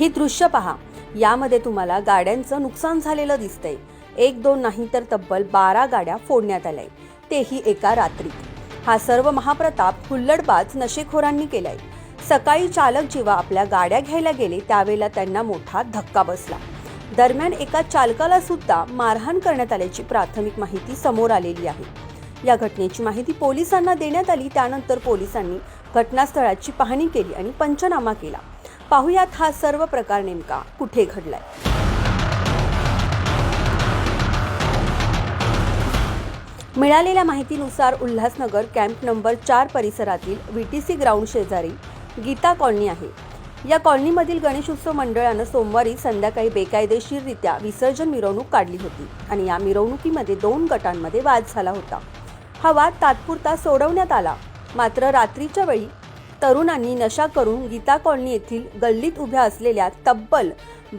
ही दृश्य पहा. यामध्ये तुम्हाला गाड्यांचं नुकसान झालेलं दिसतंय. एक दोन नाही तर तब्बल बारा गाड्या फोडण्यात आल्या तेही एका रात्रीत हा सर्व महाप्रताप हुल्लडबाज नशेखोरांनी केलाय. सकाळी चालक जेव्हा आपल्या गाड्या घ्यायला गेले त्यावेळेला त्यांना मोठा धक्का बसला. दरम्यान एका चालकाला सुद्धा मारहाण करण्यात आल्याची प्राथमिक माहिती समोर आलेली आहे. या घटनेची माहिती पोलिसांना देण्यात आली. त्यानंतर पोलिसांनी घटनास्थळाची पाहणी केली आणि पंचनामा केला. पाहुयात हा सर्व प्रकार नेमका. कुठे घडलाय? मिळालेल्या माहितीनुसार उल्हासनगर कॅम्प नंबर चार परिसरातील व्हीटीसी ग्राउंड शेजारी गीता कॉलनी आहे. या कॉलनीमधील गणेशोत्सव मंडळानं सोमवारी संध्याकाळी बेकायदेशीररित्या विसर्जन मिरवणूक काढली होती आणि या मिरवणुकीमध्ये दोन गटांमध्ये वाद झाला होता. हा वाद तात्पुरता सोडवण्यात आला. मात्र रात्रीच्या वेळी तरुणांनी नशा करून गीता कॉलनी येथील गल्लीत उभ्या असलेल्या तब्बल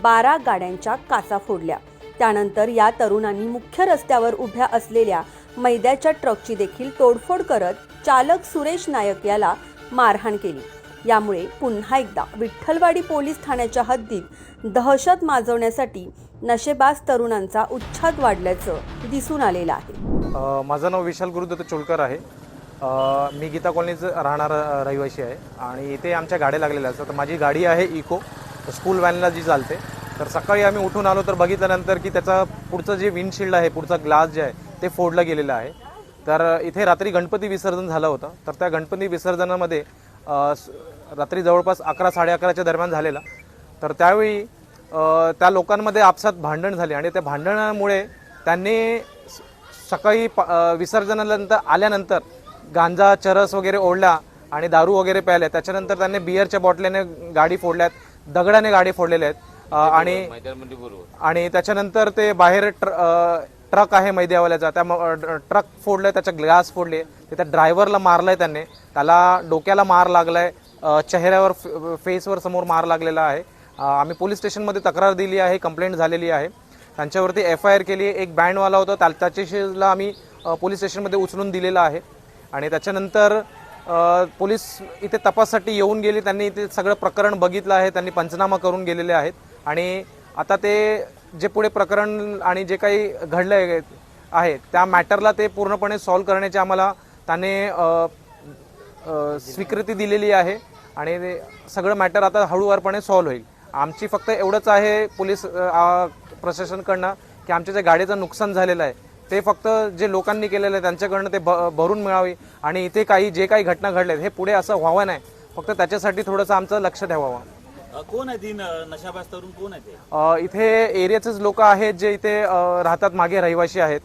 बारा गाड्यांच्या काचा फोडल्या. त्यानंतर या तरुणांनी मुख्य रस्त्यावर उभ्या असलेल्या मैद्याच्या ट्रकची देखील तोडफोड करत चालक सुरेश नायक याला मारहाण केली. यामुळे पुन्हा एकदा विठ्ठलवाडी पोलीस ठाण्याच्या हद्दीत दहशत माजवण्यासाठी नशेबाज तरुणांचा उच्छाद वाढल्याचं दिसून आलेलं आहे. माझं नाव विशाल गुरुदत्त चोलकर आहे. मी गीता कॉलनीचं राहणार रहिवासी आहे आणि इथे आमच्या गाड्या लागलेल्या असतात. तर माझी गाडी आहे इको स्कूल व्हॅनला जी चालते. तर सकाळी आम्ही उठून आलो तर बघितल्यानंतर की त्याचा पुढचं जे विंडशिल्ड आहे पुढचा ग्लास जे आहे ते फोडलं गेलेलं आहे. तर इथे रात्री गणपती विसर्जन झालं होतं. तर त्या गणपती विसर्जनामध्ये रात्री जवळपास अकरा साडे अकराच्या दरम्यान झालेला. तर त्यावेळी त्या लोकांमध्ये आपसात भांडण झाले आणि त्या भांडणामुळे त्यांनी सकाळी प- विसर्जनानंतर आल्यानंतर गांजा चरस वगैरे ओढला आणि दारू वगैरे प्यायल्या त्याच्यानंतर त्यांनी बिअरच्या बॉटल्याने गाडी फोडल्यात दगडाने गाडी फोडलेल्या आहेत. आणि आणि त्याच्यानंतर ते बाहेर ट्रक आहे मैद्यावाल्याचा त्या ट्रक फोडलाय त्याचा ग्लास फोडले. ते त्या ड्रायव्हरला मारलाय त्यांनी. त्याला डोक्याला मार लागलाय. चेहऱ्यावर फेसवर समोर मार लागलेला आहे. आम्ही पोलीस स्टेशनमध्ये तक्रार दिली आहे कंप्लेंट झालेली आहे. त्यांच्यावरती एफ आय आर केली एक बँडवाला होता त्या त्याच्याशीला आम्ही पोलीस स्टेशनमध्ये उचलून दिलेला आहे. आणि त्याच्यानंतर पोलीस इथे तपाससाठी येऊन गेली. त्यांनी इथे सगळं प्रकरण बघितलं आहे. त्यांनी पंचनामा करून गेलेले आहेत. आणि आता ते जे पुढे प्रकरण आणि जे काही घडलंय आहे त्या मॅटरला ते पूर्णपणे सॉल्व्ह करण्याची आम्हाला त्याने स्वीकृती दिलेली आहे. आणि सगळं मॅटर आता हळूवारपणे सॉल्व्ह होईल. आमची फक्त एवढंच आहे पोलीस प्रशासनकडनं की आमच्या जे गाडीचं नुकसान झालेलं आहे ते फक्त जे लोकांनी केलेलं आहे त्यांच्याकडनं ते भरून मिळावी. आणि इथे काही जे काही घटना घडल्या हे पुढे असं व्हावं नाही. फक्त त्याच्यासाठी थोडंसं आमचं लक्ष ठेवावं. कोण आहे नशाबाज तरुण? कोण आहे इथे एरियाचेच लोक आहेत जे इथे राहतात मागे रहिवासी आहेत.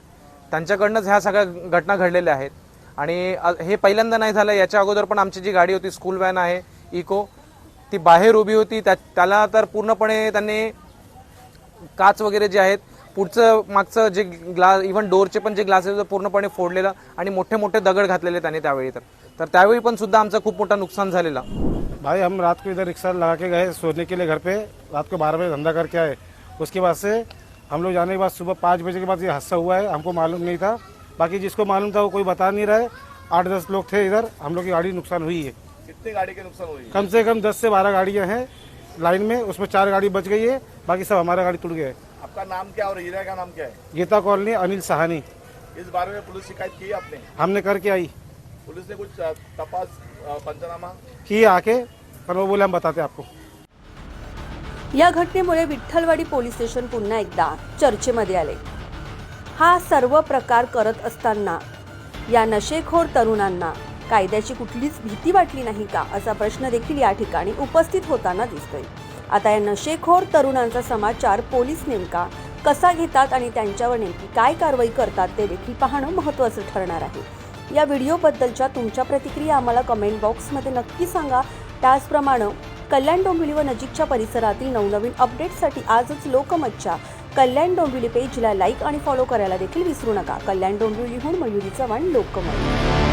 त्यांच्याकडनंच ह्या सगळ्या घटना घडलेल्या आहेत. आणि हे पहिल्यांदा नाही झालं याच्या अगोदर पण आमची जी गाडी होती स्कूल व्हॅन आहे इको ती बाहेर उभी होती. त्या त्याला तर पूर्णपणे त्यांनी काच वगैरे जे आहेत पुढचं मागचं जे ग्लास इव्हन डोरचे पण जे ग्लासेस पूर्णपणे फोडलेलं आणि मोठे मोठे दगड घातलेले त्यांनी त्यावेळी तर. तर त्यावेळी पण सुद्धा आमचं खूप मोठं नुकसान झालेलं. भाई हम रात को इधर रिक्शा लगा के गए सोने के लिए घर पे। रात को बारह बजे धंधा करके आए। उसके बाद से हम लोग जाने के बाद सुबह पाँच बजे के बाद ये हादसा हुआ है हमको मालूम नहीं था। बाकी जिसको मालूम था वो कोई बता नहीं रहा है। आठ दस लोग थे इधर हम लोग की गाड़ी नुकसान हुई है। कितने गाड़ी के नुकसान हुई? कम से कम दस से बारह गाड़ियाँ हैं लाइन में उसमें चार गाड़ी बच गई है बाकी सब हमारा गाड़ी टूट गया है। आपका नाम क्या और हीरा का नाम क्या है? गीता कॉलोनी अनिल सहानी। इस बारे में पुलिस शिकायत की आपने? हमने करके आई। पुलिस ने कुछ तपास पंचनामा? की आके? पर वो बोले हम बताते आपको। या घटनेमुळे विठ्ठलवाडी पोलीस स्टेशन पुन्हा एकदा चर्चेमध्ये आले. हा सर्व प्रकार करत असताना या नशेखोर तरुणांना कायद्याची कुठलीच भीती वाटली नाही का असा प्रश्न देखील या ठिकाणी उपस्थित होताना दिसतोय. आता या नशेखोर तरुणांचा समाचार पोलीस नेमका कसा घेतात आणि त्यांच्यावर नेमकी काय कारवाई करतात ते देखील पाहणं महत्त्वाचं ठरणार आहे. या व्हिडिओबद्दलच्या तुमच्या प्रतिक्रिया आम्हाला कमेंट बॉक्समध्ये नक्की सांगा. त्याचप्रमाणे कल्याण डोंबिवली व नजीकच्या परिसरातील नवनवीन अपडेट्ससाठी आजच लोकमतच्या कल्याण डोंबिवली पेजला लाईक आणि फॉलो करायला देखील विसरू नका. कल्याण डोंबिवलीहून मयुरी चव्हाण लोकमत.